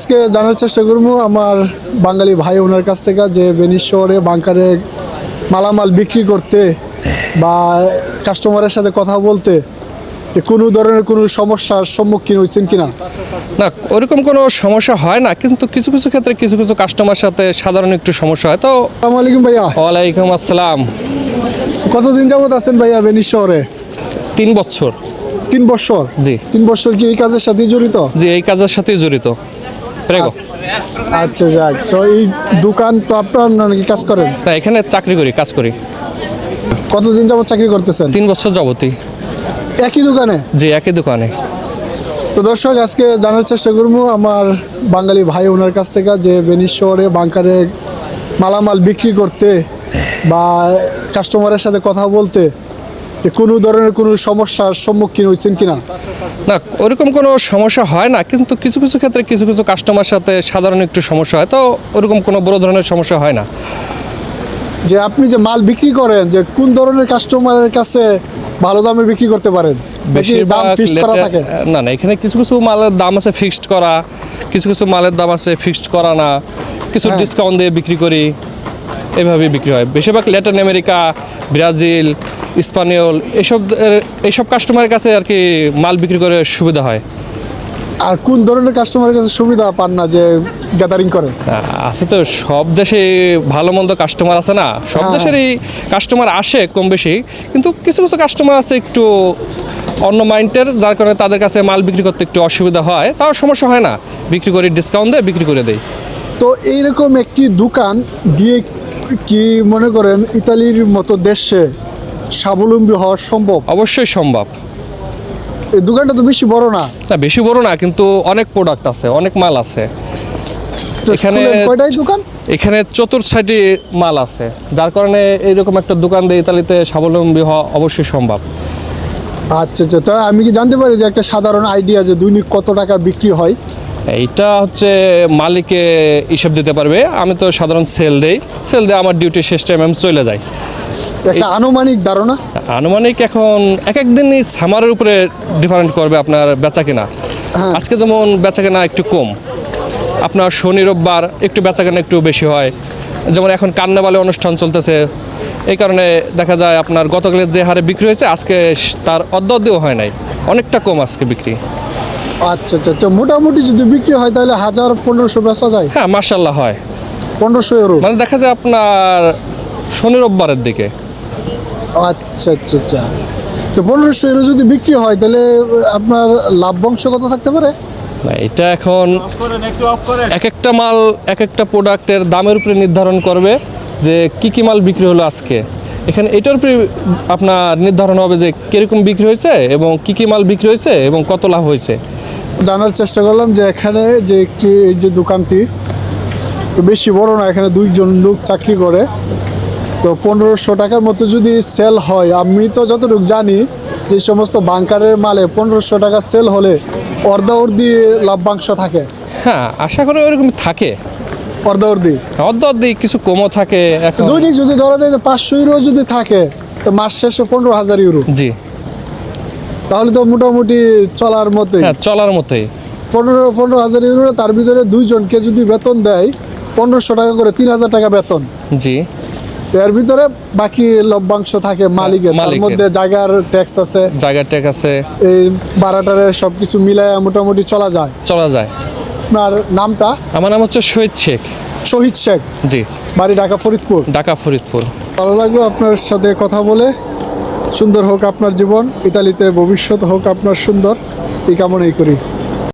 আজকে জানার চেষ্টা করব আমার বাঙালি ভাই ওনার কাছ থেকে যে বেনিস শহরে বাংকারে মালামাল বিক্রি করতে বা কাস্টমারের সাথে কথা বলতে যে কোনো ধরনের কোনো সমস্যার সম্মুখীন হয়েছেন কিনা? না ওরকম কোনো সমস্যা হয় না কিন্তু কিছু কিছু ক্ষেত্রে কিছু কিছু কাস্টমার সাথে সাধারণ একটু সমস্যা হয়। তো আসসালামু আলাইকুম ভাইয়া। ওয়ালাইকুম আসসালাম। কতদিন যাবত আছেন ভাইয়া বেনিস শহরে? তিন বছর। তিন বছর? জি। তিন বছর কি এই কাজের সাথে জড়িত? জি এই কাজের সাথেই জড়িত। প্রেগো। আচ্ছা যাক। তো এই দোকান তো আপনার নাকি কাজ করেন? তা এখানে চাকরি করি কাজ করি। কতদিন যাবত চাকরি করতেছেন? তিন বছর যাবতই। একই দোকানে? জি একই দোকানে। তো দর্শক আজকে জানার চেষ্টা করব আমার বাঙালি ভাই ওনার কাছ থেকে যে বেনিস শহরে বাংকারে মালামাল বিক্রি করতে বা কাস্টমারের সাথে কথা বলতে যে কোনো ধরনের কোনো সমস্যার সম্মুখীন হয়েছেন কিনা। না ওরকম কোনো সমস্যা হয় না কিন্তু কিছু কিছু ক্ষেত্রে কিছু কিছু কাস্টমার সাথে সাধারণ একটু সমস্যা হয় তো ওরকম কোনো বড় ধরনের সমস্যা হয় না। যে আপনি যে মাল বিক্রি করেন যে কোন ধরনের কাস্টমারের কাছে ভালো দামে বিক্রি করতে পারেন? বেশি দাম ফিক্সড করা থাকে? না না এখানে কিছু কিছু মালের দাম আছে ফিক্সড করা কিছু কিছু মালের দাম আছে ফিক্সড করা না কিছু হ্যাঁ। ডিসকাউন্ট দিয়ে বিক্রি করি এভাবে বিক্রি হয়। বেশিরভাগ ল্যাটিন আমেরিকা ব্রাজিল স্পানিয়ল এসব এইসব কাস্টমারের কাছে আর কি মাল বিক্রি করে সুবিধা হয়? আর কোন ধরনের কাস্টমারের কাছে সুবিধা পান না যে গ্যাদারিং করে? আছে তো সব দেশে ভালো মন্দ কাস্টমার আছে না? সব হ্যাঁ। দেশেরই কাস্টমার আসে কম বেশি কিন্তু কিছু কিছু কাস্টমার আছে একটু অন্য মাইন্ডের যার কারণে তাদের কাছে মাল বিক্রি করতে একটু অসুবিধা হয়। তাও সমস্যা হয় না বিক্রি করে ডিসকাউন্ট দিয়ে বিক্রি করে দেয় তো এইরকম একটি দোকান দিয়ে কি মনে করেন ইতালির মতো দেশে স্বাবলম্বী হওয়া সম্ভব? অবশ্যই সম্ভব। এই দোকানটা তো বেশি বড় না? না বেশি বড় না কিন্তু অনেক প্রোডাক্ট আছে অনেক মাল আছে। এখানে- কয়টাই দোকান? এখানে চতুর্থ সাইডে মাল আছে যার কারণে এইরকম একটা দোকান দিয়ে ইতালিতে স্বাবলম্বী হওয়া অবশ্যই সম্ভব। আচ্ছা আচ্ছা তো আমি কি জানতে পারি যে একটা সাধারণ আইডিয়া যে দৈনিক কত টাকা বিক্রি হয়? এইটা হচ্ছে মালিকে হিসাব দিতে পারবে আমি তো সাধারণ সেল দেই সেল দিয়ে আমার ডিউটি শেষ টাইম আমি চলে যাই। একটা আনুমানিক ধারণা? আনুমানিক এখন এক এক দিনই সামারের উপরে ডিফারেন্ট করবে আপনার বেচা কেনা। হ্যাঁ। আজকে যেমন বেচা কেনা একটু কম আপনার শনি রোববার একটু বেচা কেনা একটু বেশি হয়। যেমন এখন কান্নাবালে অনুষ্ঠান চলতেছে এই কারণে দেখা যায় আপনার গতকালের যে হারে বিক্রি হয়েছে আজকে তার অর্ধ অর্ধেও হয় নাই। অনেকটা কম আজকে বিক্রি। আচ্ছা আচ্ছা আচ্ছা মোটামুটি যদি বিক্রি হয় তাহলে হাজার পনেরোশো বেচা যায়? হ্যাঁ মার্শাল্লাহ হয়। পনেরোশো ইউরো মানে দেখা যায় আপনার শনি রোববারের দিকে। আচ্ছা আচ্ছা আচ্ছা। তো পনেরোশো ইউরো যদি বিক্রি হয় তাহলে আপনার লাভ্যাংশ কত থাকতে পারে? না এটা এখন এক একটা মাল এক একটা প্রোডাক্টের দামের উপরে নির্ধারণ করবে যে কি কি মাল বিক্রি হলো আজকে। এখানে এটার উপরে আপনার নির্ধারণ হবে যে কীরকম বিক্রি হয়েছে এবং কি কি মাল বিক্রি হয়েছে এবং কত লাভ হয়েছে। জানার চেষ্টা করলাম যে এখানে যে একটি এই যে দোকানটি বেশি বড় না এখানে দুইজন লোক চাকরি করে। তো পনেরোশো টাকার মতো যদি সেল হয় আমি তো যতটুকু জানি যে সমস্ত বাংকারের মালে পনেরোশো টাকা সেল হলে অর্ধা অর্ধি লাভ্যাংশ থাকে। হ্যাঁ আশা করি ওরকম থাকে। অর্ধা অর্ধি? অর্ধ অর্ধেক কিছু কমও থাকে দৈনিক যদি ধরা যায় যে পাঁচশো ইউরো যদি থাকে তো মাস শেষে পনেরো হাজার ইউরো জি। তাহলে তো মোটামুটি চলার মতোই। হ্যাঁ চলার মতোই। পনেরো পনেরো হাজার ইউরো তার ভিতরে দুইজনকে যদি বেতন দেয় পনেরোশো টাকা করে তিন হাজার টাকা বেতন। জি। এর ভিতরে বাকি লভ্যাংশ থাকে মালিকের তার মধ্যে জায়গার ট্যাক্স আছে। জায়গার ট্যাক্স আছে। এই ভাড়াটারে সব কিছু মিলায় মোটামুটি চলা যায়। চলা যায়। আপনার নামটা? আমার নাম হচ্ছে শহীদ শেখ। শহীদ শেখ। জি। বাড়ি ঢাকা ফরিদপুর। ঢাকা ফরিদপুর। ভালো লাগল আপনার সাথে কথা বলে। সুন্দর হোক আপনার জীবন ইতালিতে ভবিষ্যৎ হোক আপনার সুন্দর। এই কামনাই করি।